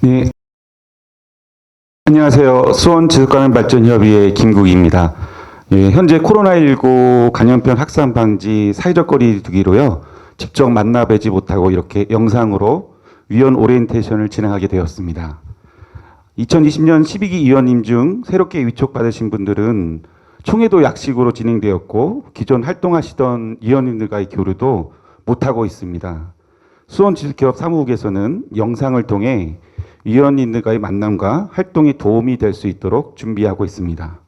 네. 안녕하세요. 수원 지속가능 발전협의회 김국입니다. 예, 현재 코로나19 감염병 확산 방지 사회적 거리 두기로요. 직접 만나 뵈지 못하고 이렇게 영상으로 위원 오리엔테이션을 진행하게 되었습니다. 2020년 12기 위원님 중 새롭게 위촉받으신 분들은 총회도 약식으로 진행되었고 기존 활동하시던 위원님들과의 교류도 못하고 있습니다. 수원지식기업 사무국에서는 영상을 통해 위원님들과의 만남과 활동에 도움이 될 수 있도록 준비하고 있습니다.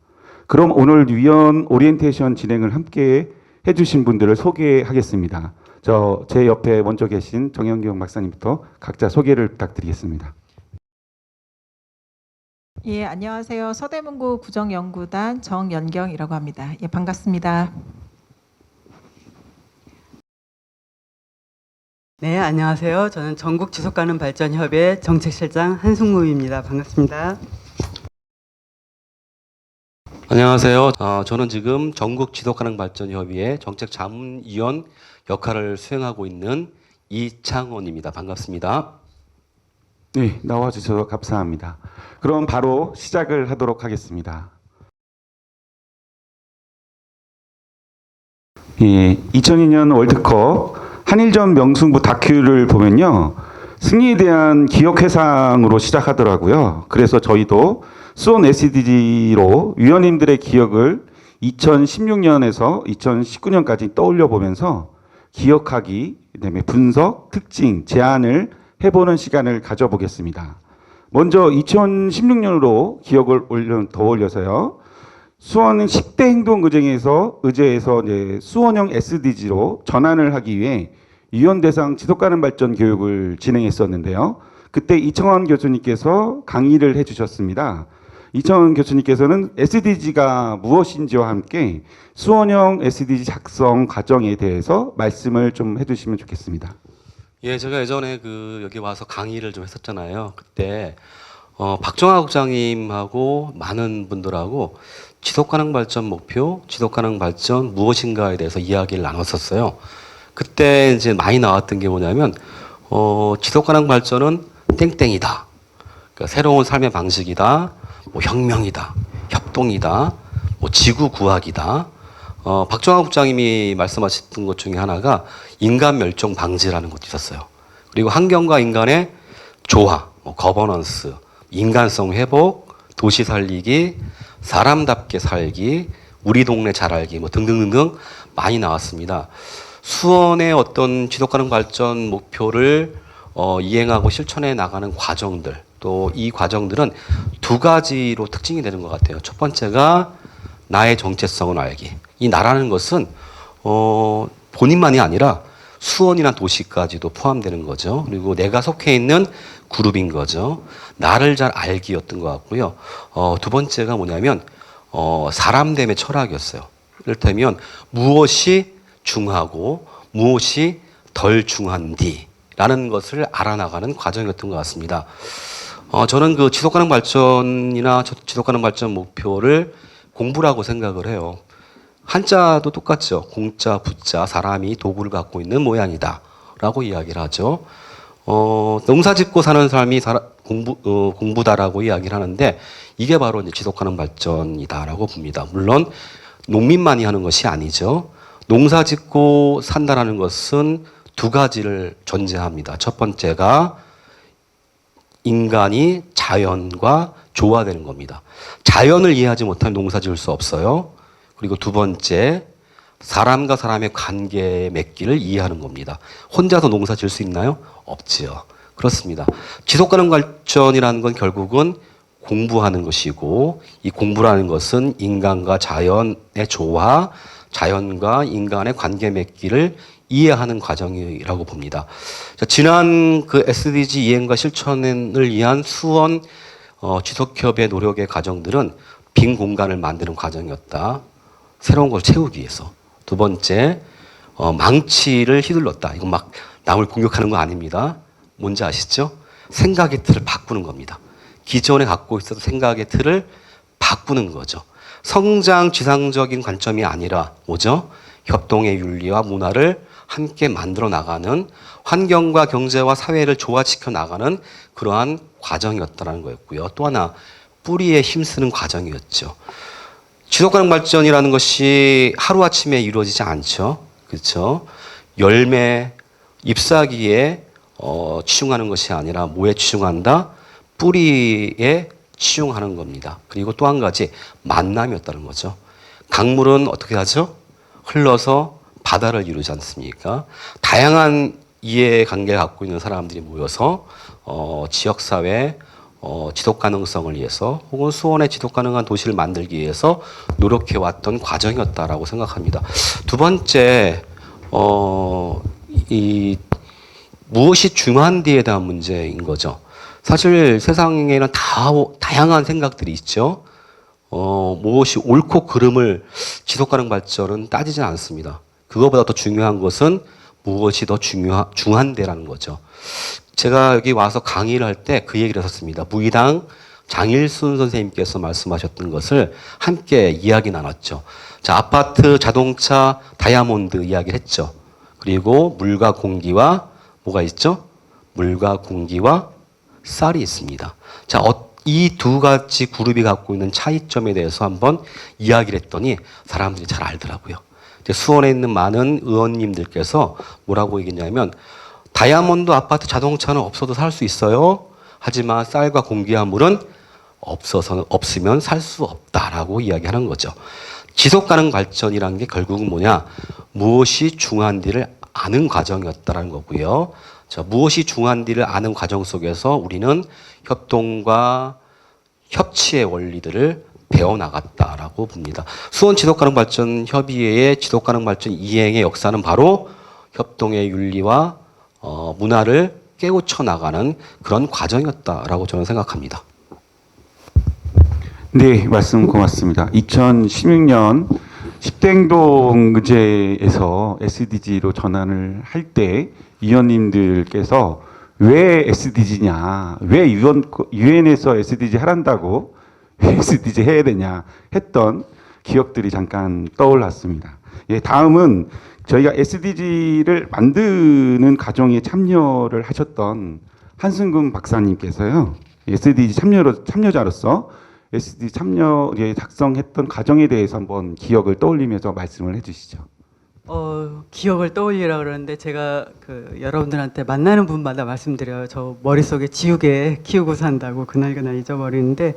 그럼 오늘 위원 오리엔테이션 진행을 함께 해주신 분들을 소개하겠습니다. 저 제 옆에 먼저 계신 정영경 박사님부터 각자 소개를 부탁드리겠습니다. 예, 안녕하세요. 서대문구 구정연구단 정연경이라고 합니다. 예, 반갑습니다. 네, 안녕하세요. 저는 전국 지속 가능 발전 협의회 정책실장 한승무입니다. 반갑습니다. 안녕하세요. 어, 저는 지금 전국 지속 가능 발전 협의회 정책 자문위원 역할을 수행하고 있는 이창원입니다. 반갑습니다. 네, 나와 주셔서 감사합니다. 그럼 바로 시작을 하도록 하겠습니다. 예, 2002년 월드컵 한일전 명승부 다큐를 보면요. 승리에 대한 기억 회상으로 시작하더라고요. 그래서 저희도 수원 SDG로 위원님들의 기억을 2016년에서 2019년까지 떠올려 보면서 기억하기, 그다음에 분석, 특징, 제안을 해보는 시간을 가져보겠습니다. 먼저 2016년으로 기억을 올려, 더 올려서요. 수원은 10대 행동 의제에서 의제에서 이제 수원형 SDG로 전환을 하기 위해 유연 대상 지속 가능 발전 교육을 진행했었는데요. 그때 이청원 교수님께서 강의를 해 주셨습니다. 이청원 교수님께서는 SDG가 무엇인지와 함께 수원형 SDG 작성 과정에 대해서 말씀을 좀 해 주시면 좋겠습니다. 예, 제가 예전에 그 여기 와서 강의를 좀 했었잖아요. 그때 어, 박정하 국장님하고 많은 분들하고 지속가능 발전 목표, 지속가능 발전 무엇인가에 대해서 이야기를 나눴었어요. 그때 이제 많이 나왔던 게 뭐냐면 어, 지속가능 발전은 땡땡이다. 그러니까 새로운 삶의 방식이다. 뭐 혁명이다. 협동이다. 뭐 지구 구학이다. 어, 박정하 국장님이 말씀하셨던 것 중에 하나가 인간 멸종 방지라는 것도 있었어요. 그리고 환경과 인간의 조화, 뭐 거버넌스, 인간성 회복, 도시 살리기, 사람답게 살기, 우리 동네 잘 알기, 뭐 등등등등 많이 나왔습니다. 수원의 어떤 지속 가능 발전 목표를 어, 이행하고 실천해 나가는 과정들, 또 이 과정들은 두 가지로 특징이 되는 것 같아요. 첫 번째가 나의 정체성을 알기. 이 나라는 것은 어, 본인만이 아니라 수원이나 도시까지도 포함되는 거죠. 그리고 내가 속해 있는 그룹인 거죠. 나를 잘 알기였던 것 같고요. 어, 두 번째가 뭐냐면 어, 사람됨의 철학이었어요. 이를테면 무엇이 중하고 무엇이 덜 중한디라는 것을 알아나가는 과정이었던 것 같습니다. 어, 저는 그 지속 가능 발전이나 저- 지속 가능 발전 목표를 공부라고 생각을 해요. 한자도 똑같죠. 공자, 부자, 사람이 도구를 갖고 있는 모양이다. 라고 이야기를 하죠. 어, 농사 짓고 사는 사람이 사라- 공부, 어, 공부다라고 이야기를 하는데 이게 바로 이제 지속 가능 발전이다라고 봅니다. 물론 농민만이 하는 것이 아니죠. 농사 짓고 산다라는 것은 두 가지를 전제합니다. 첫 번째가 인간이 자연과 조화되는 겁니다. 자연을 이해하지 못하면 농사 지을 수 없어요. 그리고 두 번째, 사람과 사람의 관계 맺기를 이해하는 겁니다. 혼자서 농사 지을 수 있나요? 없지요. 그렇습니다. 지속 가능 발전이라는 건 결국은 공부하는 것이고 이 공부라는 것은 인간과 자연의 조화, 자연과 인간의 관계 맺기를 이해하는 과정이라고 봅니다. 자, 지난 그 SDG 이행과 실천을 위한 수원 어, 지속협의 노력의 과정들은 빈 공간을 만드는 과정이었다. 새로운 걸 채우기 위해서. 두 번째, 어, 망치를 휘둘렀다. 이건 막 남을 공격하는 거 아닙니다. 뭔지 아시죠? 생각의 틀을 바꾸는 겁니다. 기존에 갖고 있었던 생각의 틀을 바꾸는 거죠. 성장 지상적인 관점이 아니라 뭐죠? 협동의 윤리와 문화를 함께 만들어 나가는 환경과 경제와 사회를 조화시켜 나가는 그러한 과정이었다는 거였고요. 또 하나 뿌리에 힘쓰는 과정이었죠. 지속 가능 발전이라는 것이 하루아침에 이루어지지 않죠. 그렇죠? 열매, 잎사귀에 어, 치중하는 것이 아니라 뭐에 치중한다? 뿌리에 치중하는 겁니다. 그리고 또 한 가지 만남이었다는 거죠. 강물은 어떻게 하죠? 흘러서 바다를 이루지 않습니까? 다양한 이해관계를 갖고 있는 사람들이 모여서 어, 지역사회 어, 지속 가능성을 위해서 혹은 수원의 지속 가능한 도시를 만들기 위해서 노력해 왔던 과정이었다라고 생각합니다. 두 번째 어, 이 무엇이 중요한지에 대한 문제인 거죠. 사실 세상에는 다 다양한 생각들이 있죠. 어, 무엇이 옳고 그름을 지속 가능 발전은 따지지 않습니다. 그거보다 더 중요한 것은 무엇이 더 중요한 중한데라는 거죠. 제가 여기 와서 강의를 할 때 그 얘기를 했었습니다. 무의당 장일순 선생님께서 말씀하셨던 것을 함께 이야기 나눴죠. 자, 아파트, 자동차, 다이아몬드 이야기를 했죠. 그리고 물과 공기와 뭐가 있죠? 물과 공기와 쌀이 있습니다. 자, 이 두 가지 그룹이 갖고 있는 차이점에 대해서 한번 이야기를 했더니 사람들이 잘 알더라고요. 수원에 있는 많은 의원님들께서 뭐라고 얘기했냐면 다이아몬드 아파트 자동차는 없어도 살 수 있어요. 하지만 쌀과 공기와 물은 없어서 없으면 살 수 없다라고 이야기하는 거죠. 지속 가능 발전이라는 게 결국은 뭐냐? 무엇이 중요한지를 아는 과정이었다라는 거고요. 자, 무엇이 중요한지를 아는 과정 속에서 우리는 협동과 협치의 원리들을 배워 나갔다라고 봅니다. 수원 지속 가능 발전 협의회의 지속 가능 발전 이행의 역사는 바로 협동의 윤리와 어, 문화를 깨우쳐 나가는 그런 과정이었다라고 저는 생각합니다. 네, 말씀 고맙습니다. 2016년 10대 행동 의제에서 SDG로 전환을 할 때 위원님들께서 왜 SDG냐, 왜 유엔, 유엔에서 SDG 하란다고 왜 SDG 해야 되냐 했던 기억들이 잠깐 떠올랐습니다. 예, 다음은 저희가 SDG를 만드는 과정에 참여를 하셨던 한승금 박사님께서요. SDG 참여로, 참여자로서 SDG 참여에 작성했던 과정에 대해서 한번 기억을 떠올리면서 말씀을 해주시죠. 어, 기억을 떠올리라 그러는데 제가 그 여러분들한테 만나는 분마다 말씀드려요. 저 머릿속에 지우개 키우고 산다고 그날그날 잊어버리는데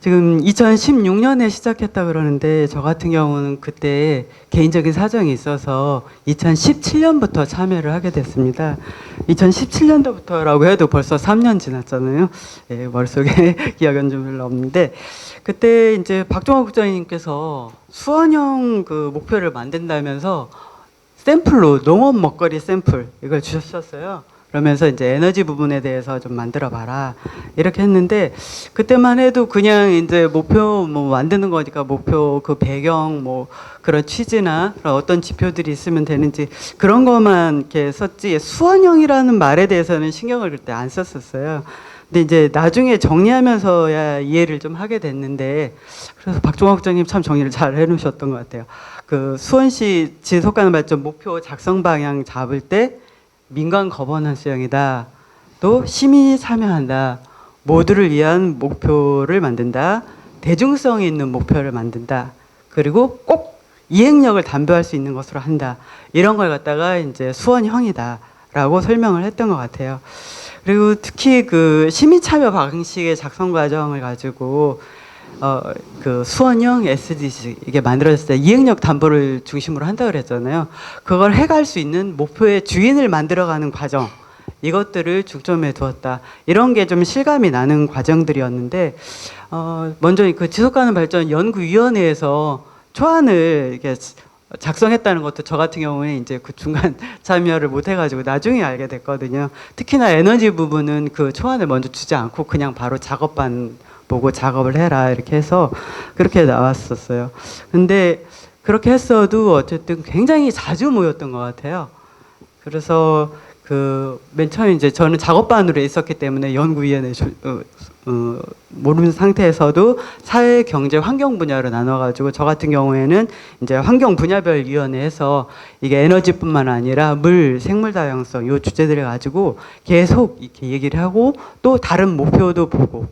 지금 2016년에 시작했다 그러는데 저 같은 경우는 그때 개인적인 사정이 있어서 2017년부터 참여를 하게 됐습니다. 2017년도부터라고 해도 벌써 3년 지났잖아요. 예, 머릿속에 기억은 좀 별로 없는데 그때 이제 박종화 국장님께서 수원형 그 목표를 만든다면서 샘플로 농업 먹거리 샘플 이걸 주셨었어요. 그러면서 이제 에너지 부분에 대해서 좀 만들어 봐라. 이렇게 했는데 그때만 해도 그냥 이제 목표 뭐 만드는 거니까 목표 그 배경 뭐 그런 취지나 그런 어떤 지표들이 있으면 되는지 그런 것만 이렇게 썼지 수원형이라는 말에 대해서는 신경을 그때 안 썼었어요. 근데 이제 나중에 정리하면서야 이해를 좀 하게 됐는데 그래서 박종화 국장님 참 정리를 잘 해놓으셨던 것 같아요. 그 수원시 지속가능 발전 목표 작성 방향 잡을 때 민간 거버넌스형이다. 또 시민이 참여한다. 모두를 위한 목표를 만든다. 대중성이 있는 목표를 만든다. 그리고 꼭 이행력을 담보할 수 있는 것으로 한다. 이런 걸 갖다가 이제 수원형이다라고 설명을 했던 것 같아요. 그리고 특히 그 시민 참여 방식의 작성 과정을 가지고 어 그 수원형 SDG 이게 만들어졌을 때 이행력 담보를 중심으로 한다 그랬잖아요. 그걸 해갈 수 있는 목표의 주인을 만들어가는 과정 이것들을 중점에 두었다. 이런 게 좀 실감이 나는 과정들이었는데 어 먼저 그 지속가능 발전 연구위원회에서 초안을 이렇게 작성했다는 것도 저 같은 경우에 이제 그 중간 참여를 못 해가지고 나중에 알게 됐거든요. 특히나 에너지 부분은 그 초안을 먼저 주지 않고 그냥 바로 작업반 보고 작업을 해라 이렇게 해서 그렇게 나왔었어요. 근데 그렇게 했어도 어쨌든 굉장히 자주 모였던 것 같아요. 그래서 그 맨 처음에 이제 저는 작업반으로 있었기 때문에 연구위원회 조- 어, 어, 모르는 상태에서도 사회, 경제, 환경 분야로 나눠가지고 저 같은 경우에는 이제 환경 분야별 위원회에서 이게 에너지뿐만 아니라 물, 생물 다양성 요 주제들을 가지고 계속 이렇게 얘기를 하고 또 다른 목표도 보고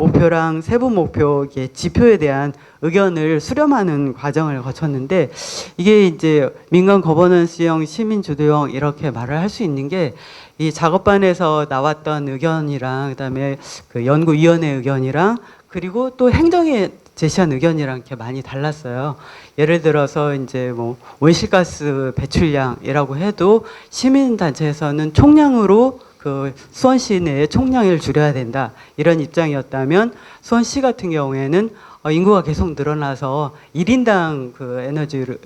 목표랑 세부 목표 지표에 대한 의견을 수렴하는 과정을 거쳤는데 이게 이제 민간 거버넌스형 시민 주도형 이렇게 말을 할 수 있는 게 이 작업반에서 나왔던 의견이랑 그다음에 그 연구위원회 의견이랑 그리고 또 행정에 제시한 의견이랑 이렇게 많이 달랐어요. 예를 들어서 이제 뭐 온실가스 배출량이라고 해도 시민단체에서는 총량으로 그 수원시 내에 총량을 줄여야 된다. 이런 입장이었다면 수원시 같은 경우에는 어, 인구가 계속 늘어나서 1인당 그 에너지를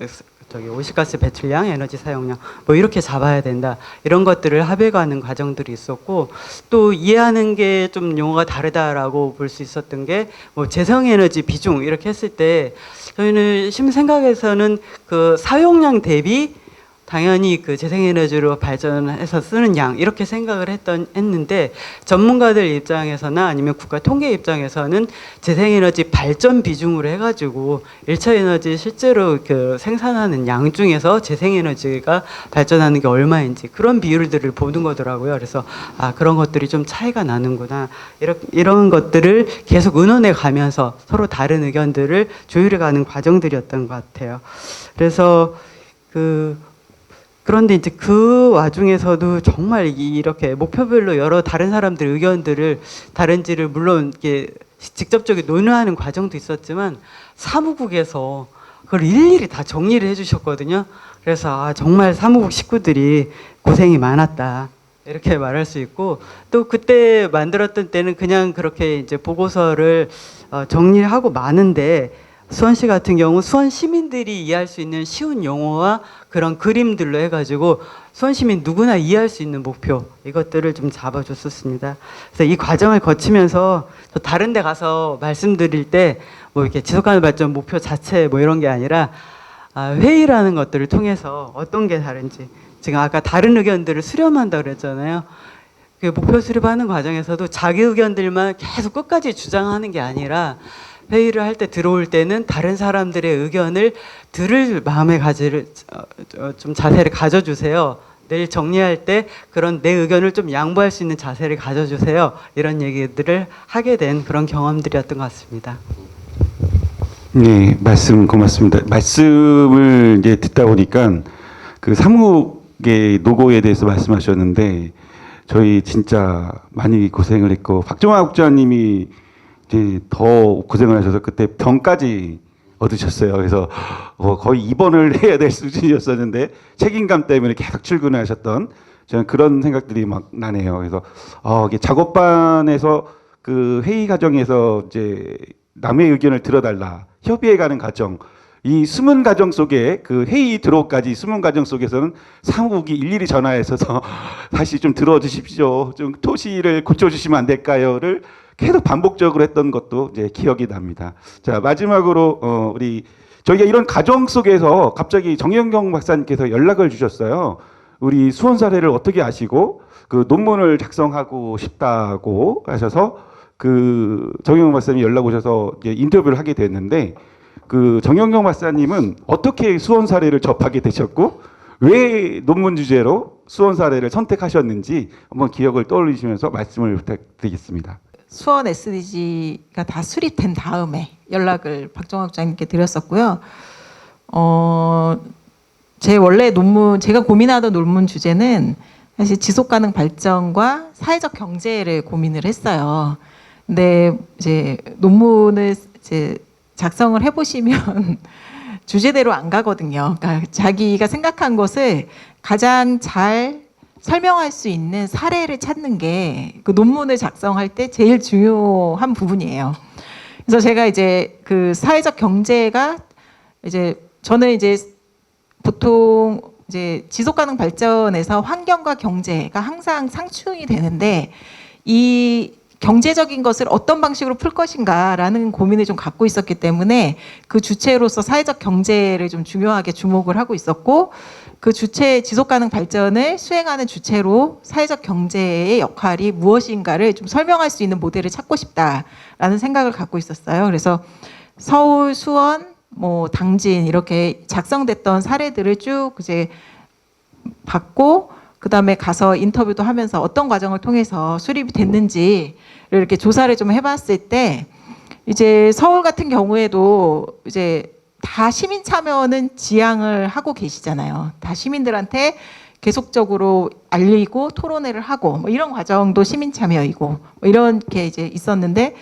저기 온실가스 배출량, 에너지 사용량 뭐 이렇게 잡아야 된다. 이런 것들을 합의가는 과정들이 있었고 또 이해하는 게 좀 용어가 다르다라고 볼 수 있었던 게 뭐 재생에너지 비중 이렇게 했을 때 저희는 심 생각에서는 그 사용량 대비 당연히 그 재생에너지로 발전해서 쓰는 양 이렇게 생각을 했던 했는데 전문가들 입장에서나 아니면 국가 통계 입장에서는 재생에너지 발전 비중으로 해가지고 일차 에너지 실제로 그 생산하는 양 중에서 재생에너지가 발전하는 게 얼마인지 그런 비율들을 보는 거더라고요. 그래서 아 그런 것들이 좀 차이가 나는구나 이런 이런 것들을 계속 의논해 가면서 서로 다른 의견들을 조율해 가는 과정들이었던 것 같아요. 그래서 그 그런데 이제 그 와중에서도 정말 이- 이렇게 목표별로 여러 다른 사람들 의견들을 다른지를 물론 이렇게 직접적으로 논의하는 과정도 있었지만 사무국에서 그걸 일일이 다 정리를 해주셨거든요. 그래서 아, 정말 사무국 식구들이 고생이 많았다. 이렇게 말할 수 있고 또 그때 만들었던 때는 그냥 그렇게 이제 보고서를 어, 정리를 하고 마는데 수원시 같은 경우 수원 시민들이 이해할 수 있는 쉬운 용어와 그런 그림들로 해가지고 시민 누구나 이해할 수 있는 목표 이것들을 좀 잡아줬었습니다. 그래서 이 과정을 거치면서 또 다른 데 가서 말씀드릴 때 뭐 이렇게 지속 가능 발전 목표 자체 뭐 이런 게 아니라 아, 회의라는 것들을 통해서 어떤 게 다른지 지금 아까 다른 의견들을 수렴한다 그랬잖아요. 그 목표 수립하는 과정에서도 자기 의견들만 계속 끝까지 주장하는 게 아니라 회의를 할 때 들어올 때는 다른 사람들의 의견을 들을 마음의 가지를 어, 어, 좀 자세를 가져주세요. 내일 정리할 때 그런 내 의견을 좀 양보할 수 있는 자세를 가져주세요. 이런 얘기들을 하게 된 그런 경험들이었던 것 같습니다. 네, 말씀 고맙습니다. 말씀을 이제 듣다 보니까 그 사무국의 노고에 대해서 말씀하셨는데 저희 진짜 많이 고생을 했고 박정화 국장님이 더 고생을 하셔서 그때 병까지 얻으셨어요. 그래서 어, 거의 입원을 해야 될 수준이었었는데 책임감 때문에 계속 출근하셨던 저는 그런 생각들이 막 나네요. 그래서 어, 이게 작업반에서 그 회의 과정에서 이제 남의 의견을 들어달라 협의해가는 과정 이 숨은 과정 속에 그 회의 들어오까지 숨은 과정 속에서는 사무국이 일일이 전화해서서 다시 좀 들어주십시오 좀 토시를 고쳐주시면 안 될까요를 계속 반복적으로 했던 것도 이제 기억이 납니다. 자 마지막으로 어, 우리 저희가 이런 과정 속에서 갑자기 정영경 박사님께서 연락을 주셨어요. 우리 수원 사례를 어떻게 아시고 그 논문을 작성하고 싶다고 하셔서 그 정영경 박사님이 연락 오셔서 인터뷰를 하게 됐는데 그 정영경 박사님은 어떻게 수원 사례를 접하게 되셨고 왜 논문 주제로 수원 사례를 선택하셨는지 한번 기억을 떠올리시면서 말씀을 부탁드리겠습니다. 수원 SDG가 다 수립된 다음에 연락을 박정학 국장님께 드렸었고요. 어, 제 원래 논문 제가 고민하던 논문 주제는 사실 지속 가능 발전과 사회적 경제를 고민을 했어요. 근데 이제 논문을 이제 작성을 해 보시면 주제대로 안 가거든요. 그러니까 자기가 생각한 것을 가장 잘 설명할 수 있는 사례를 찾는 게 그 논문을 작성할 때 제일 중요한 부분이에요. 그래서 제가 이제 그 사회적 경제가 이제 저는 이제 보통 이제 지속 가능 발전에서 환경과 경제가 항상 상충이 되는데 이 경제적인 것을 어떤 방식으로 풀 것인가라는 고민을 좀 갖고 있었기 때문에 그 주체로서 사회적 경제를 좀 중요하게 주목을 하고 있었고 그 주체 지속 가능 발전을 수행하는 주체로 사회적 경제의 역할이 무엇인가를 좀 설명할 수 있는 모델을 찾고 싶다라는 생각을 갖고 있었어요. 그래서 서울, 수원, 뭐 당진 이렇게 작성됐던 사례들을 쭉 이제 받고 그다음에 가서 인터뷰도 하면서 어떤 과정을 통해서 수립이 됐는지를 이렇게 조사를 좀 해봤을 때 이제 서울 같은 경우에도 이제 다 시민 참여는 지향을 하고 계시잖아요. 다 시민들한테 계속적으로 알리고 토론회를 하고 뭐 이런 과정도 시민 참여이고 뭐 이런 게 이제 있었는데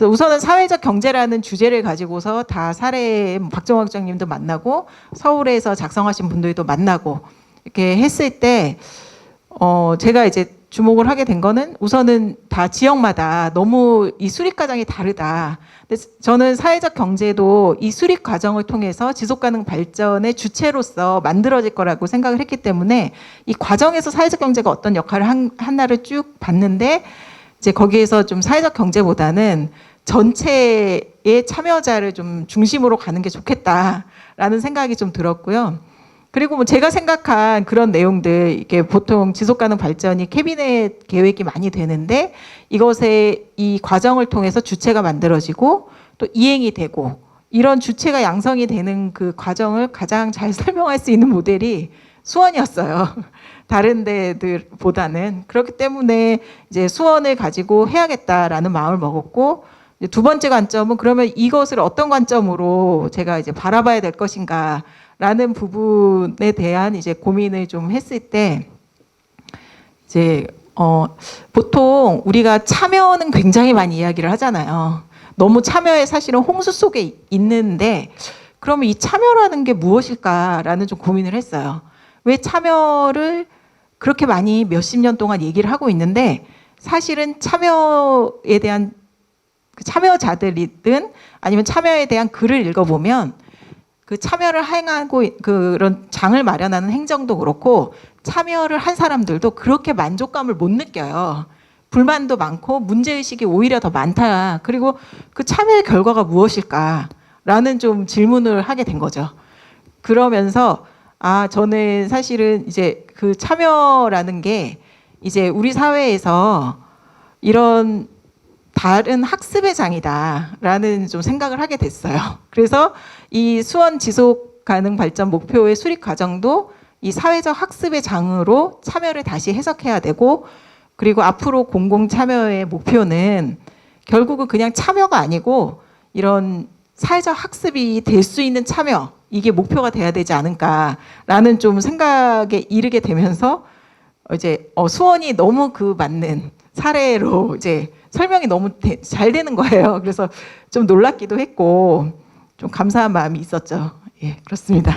우선은 사회적 경제라는 주제를 가지고서 다 사례 박정학 국장님도 만나고 서울에서 작성하신 분들도 만나고 이렇게 했을 때 어, 제가 이제 주목을 하게 된 거는 우선은 다 지역마다 너무 이 수립 과정이 다르다. 근데 저는 사회적 경제도 이 수립 과정을 통해서 지속 가능 발전의 주체로서 만들어질 거라고 생각을 했기 때문에 이 과정에서 사회적 경제가 어떤 역할을 한, 하나를 쭉 봤는데 이제 거기에서 좀 사회적 경제보다는 전체의 참여자를 좀 중심으로 가는 게 좋겠다라는 생각이 좀 들었고요. 그리고 뭐 제가 생각한 그런 내용들 이게 보통 지속 가능 발전이 캐비넷 계획이 많이 되는데 이것의 이 과정을 통해서 주체가 만들어지고 또 이행이 되고 이런 주체가 양성이 되는 그 과정을 가장 잘 설명할 수 있는 모델이 수원이었어요. 다른 데들보다는 그렇기 때문에 이제 수원을 가지고 해야겠다라는 마음을 먹었고 두 번째 관점은 그러면 이것을 어떤 관점으로 제가 이제 바라봐야 될 것인가 라는 부분에 대한 이제 고민을 좀 했을 때 이제 어 보통 우리가 참여는 굉장히 많이 이야기를 하잖아요. 너무 참여에 사실은 홍수 속에 있는데 그러면 이 참여라는 게 무엇일까라는 좀 고민을 했어요. 왜 참여를 그렇게 많이 몇십 년 동안 얘기를 하고 있는데 사실은 참여에 대한 그 참여자들이든 아니면 참여에 대한 글을 읽어보면 그 참여를 행하고 있- 그런 장을 마련하는 행정도 그렇고 참여를 한 사람들도 그렇게 만족감을 못 느껴요. 불만도 많고 문제의식이 오히려 더 많다. 그리고 그 참여의 결과가 무엇일까라는 좀 질문을 하게 된 거죠. 그러면서 아, 저는 사실은 이제 그 참여라는 게 이제 우리 사회에서 이런 다른 학습의 장이다라는 좀 생각을 하게 됐어요. 그래서 이 수원 지속 가능 발전 목표의 수립 과정도 이 사회적 학습의 장으로 참여를 다시 해석해야 되고 그리고 앞으로 공공 참여의 목표는 결국은 그냥 참여가 아니고 이런 사회적 학습이 될 수 있는 참여 이게 목표가 돼야 되지 않을까라는 좀 생각에 이르게 되면서 이제 어, 수원이 너무 그 맞는 사례로 이제 설명이 너무 되- 잘 되는 거예요. 그래서 좀 놀랍기도 했고 좀 감사한 마음이 있었죠. 예, 그렇습니다.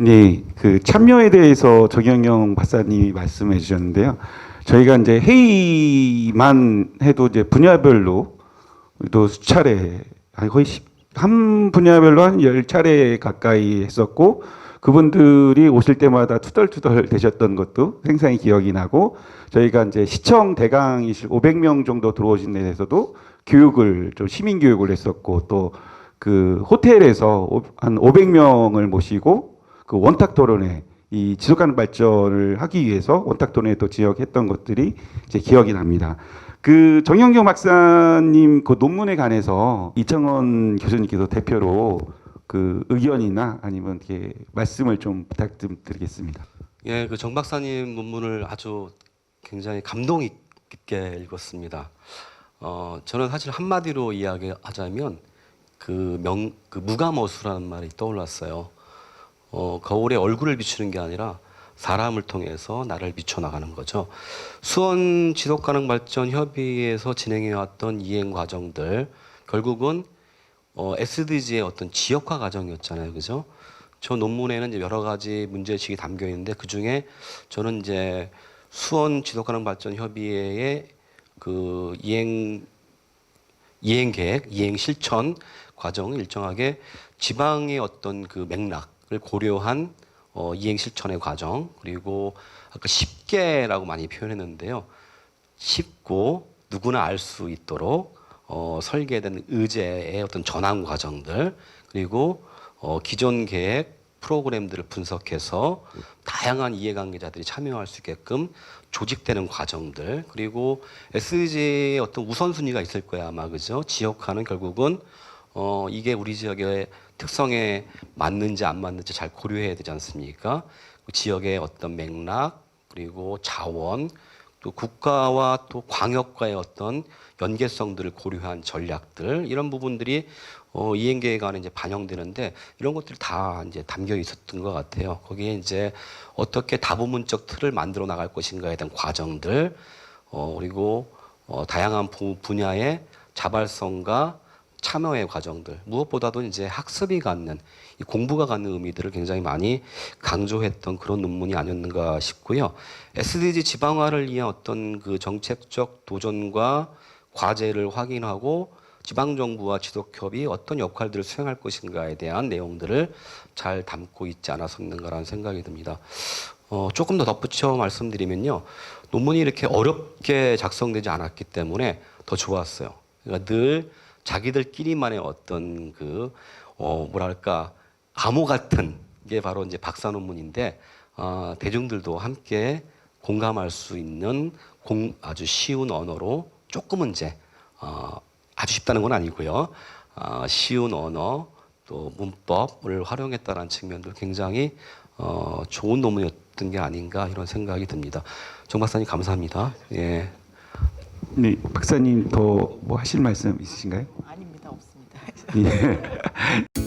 네, 그 참여에 대해서 정영영 박사님이 말씀해 주셨는데요. 저희가 이제 회의만 해도 이제 분야별로 또 수차례 거의 십- 한 분야별로 한 열 차례 가까이 했었고 그분들이 오실 때마다 투덜투덜 되셨던 것도 생생히 기억이 나고 저희가 이제 시청 대강이실 500명 정도 들어오신 데 대해서도 교육을 좀 시민 교육을 했었고 또 그 호텔에서 오- 한 500명을 모시고 그 원탁 토론회 이 지속 가능 발전을 하기 위해서 원탁 토론회 또 지역했던 것들이 이제 기억이 납니다. 그 정영경 박사님 그 논문에 관해서 이청원 교수님께서 대표로 그 의견이나 아니면 이렇게 말씀을 좀 부탁드리겠습니다. 예, 그 정 박사님 논문을 아주 굉장히 감동 깊게 읽었습니다. 어, 저는 사실 한마디로 이야기하자면 그 명, 그 무감어수라는 말이 떠올랐어요. 어, 거울에 얼굴을 비추는 게 아니라 사람을 통해서 나를 비춰 나가는 거죠. 수원 지속가능 발전 협의회에서 진행해 왔던 이행 과정들 결국은 어, SDG의 어떤 지역화 과정이었잖아요, 그죠? 저 논문에는 이제 여러 가지 문제의식이 담겨 있는데 그 중에 저는 이제 수원 지속가능 발전 협의회의 그 이행 이행 계획, 이행 실천 과정을 일정하게 지방의 어떤 그 맥락을 고려한 어, 이행 실천의 과정 그리고 아까 쉽게라고 많이 표현했는데요. 쉽고 누구나 알 수 있도록 어, 설계된 의제의 어떤 전환 과정들 그리고 어, 기존 계획 프로그램들을 분석해서 다양한 이해관계자들이 참여할 수 있게끔 조직되는 과정들 그리고 SDG의 어떤 우선순위가 있을 거야 아마 그죠? 지역화는 결국은 어 이게 우리 지역의 특성에 맞는지 안 맞는지 잘 고려해야 되지 않습니까? 그 지역의 어떤 맥락 그리고 자원 또 국가와 또 광역과의 어떤 연계성들을 고려한 전략들 이런 부분들이 어, 이행계획 안에 이제 반영되는데 이런 것들이 다 이제 담겨 있었던 것 같아요. 거기에 이제 어떻게 다부문적 틀을 만들어 나갈 것인가에 대한 과정들 어, 그리고 어, 다양한 부- 분야의 자발성과 참여의 과정들 무엇보다도 이제 학습이 갖는 이 공부가 갖는 의미들을 굉장히 많이 강조했던 그런 논문이 아니었는가 싶고요. SDG 지방화를 위한 어떤 그 정책적 도전과 과제를 확인하고 지방 정부와 지도협이 어떤 역할들을 수행할 것인가에 대한 내용들을 잘 담고 있지 않았었는가라는 생각이 듭니다. 어, 조금 더 덧붙여 말씀드리면요. 논문이 이렇게 어렵게 작성되지 않았기 때문에 더 좋았어요. 그러니까 늘 자기들끼리만의 어떤 그, 어, 뭐랄까, 암호 같은 게 바로 이제 박사 논문인데, 어, 대중들도 함께 공감할 수 있는 공, 아주 쉬운 언어로 조금은 이제, 어, 아주 쉽다는 건 아니고요. 어, 쉬운 언어, 또 문법을 활용했다는 측면도 굉장히 어, 좋은 논문이었던 게 아닌가 이런 생각이 듭니다. 정 박사님 감사합니다. 예. 네, 박사님 더 뭐 하실 말씀 있으신가요? 아닙니다. 없습니다. 예.